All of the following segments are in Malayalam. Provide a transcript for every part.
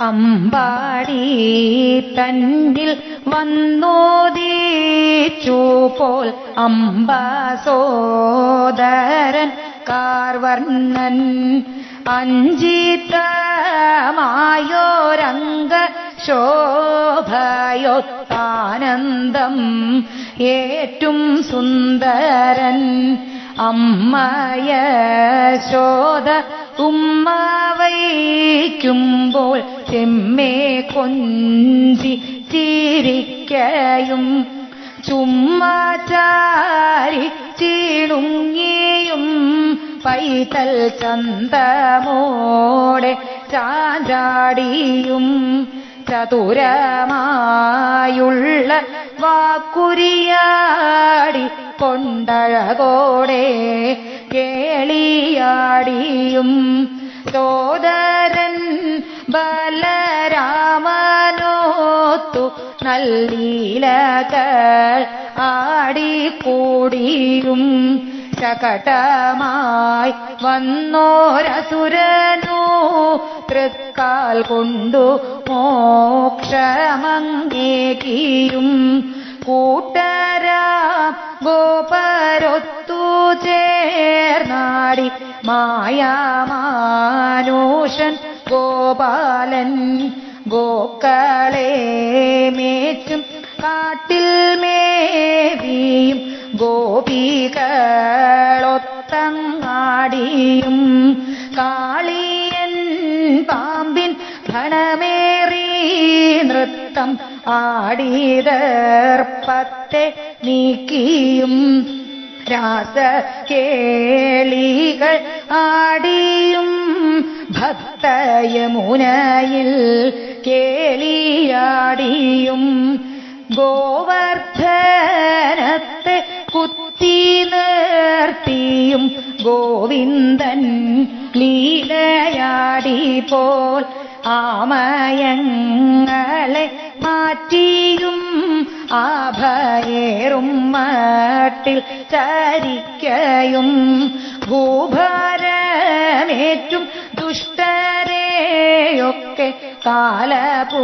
അമ്പാടി തണ്ടിൽ വന്നോദീച്ചു പോൽ അംബാസോദരൻ കാർവർണൻ അഞ്ചിത്തമായോരംഗ ശോഭയൊത്താനന്ദം ഏറ്റും സുന്ദരൻ അമ്മയ ശോധ ഉമ്മ വയ്ക്കുമ്പോൾ ചെമ്മേ കൊഞ്ചി ചിരിക്കയും ചുമ്മാചാരി ചീണുങ്ങിയും പൈതൽ ചന്തമോടെ ചാഞ്ചാടിയും ചതുരമായുള്ള വാക്കുരിയാടി കൊണ്ടഴകോടെ കേളിയാടിയും സോദരൻ ബലരാമനോത്തു നല്ലീലകൾ ആടിക്കൂടിയും ശകടമായി വന്നോരസുരനു തൃക്കാൽ കൊണ്ടു മോക്ഷമങ്ങേകിയും കൂട്ടരാം ഗോപരൊത്തു ചേർന്നാടി മായാമാനൂഷൻ ഗോപാലൻ ഗോക്കളെ മേച്ചും കാട്ടിൽ മേവിയും ഗോപികളൊത്തങ്ങാടിയും. കാളിയൻ പാമ്പിൻ ഭണമേറി നൃത്തം ആടിതർപ്പത്തെ നീക്കിയും രാസകേളികൾ ആടിയും ഭക്തയമുനയിൽ കേളിയാടിയും ഗോവർദ്ധനത്തെ കുത്തി നിർത്തിയും ഗോവിന്ദൻ ലീലയാടി പോൽ ആമയങ്ങളെ മാറ്റിയും ആഭയേറും മട്ടിൽ ചരിക്കയും ഭൂഭാരമേറ്റും കാലപൂരിക്കയക്കയും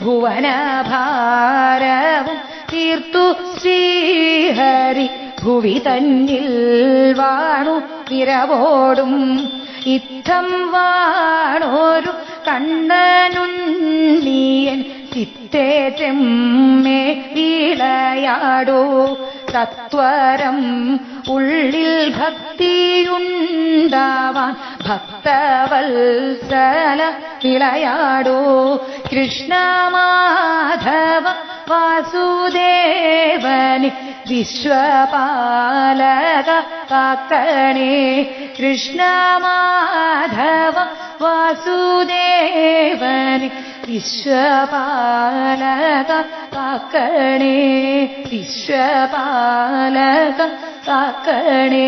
ഭുവനഭാരവും തീർത്തു ശ്രീഹരി ഭുവി തന്നിൽ വാണു നിരവോടും ഇത്തം വാണോരു കണ്ണനുണ്ണീയൻ ചിത്തേ ചെമ്മേ തത്വരം ഉള്ളിൽ ഭക്തിയുണ്ടാവാൻ ഭക്തവത്സല വിളയാടോ കൃഷ്ണമാധവ വാസുദേവന് വിശ്വപാലക കാക്കണേ കൃഷ്ണമാധവ വാസുദേവന് വിശ്വപാലക കാക്കണേ വിശ്വപാലക കാക്കണേ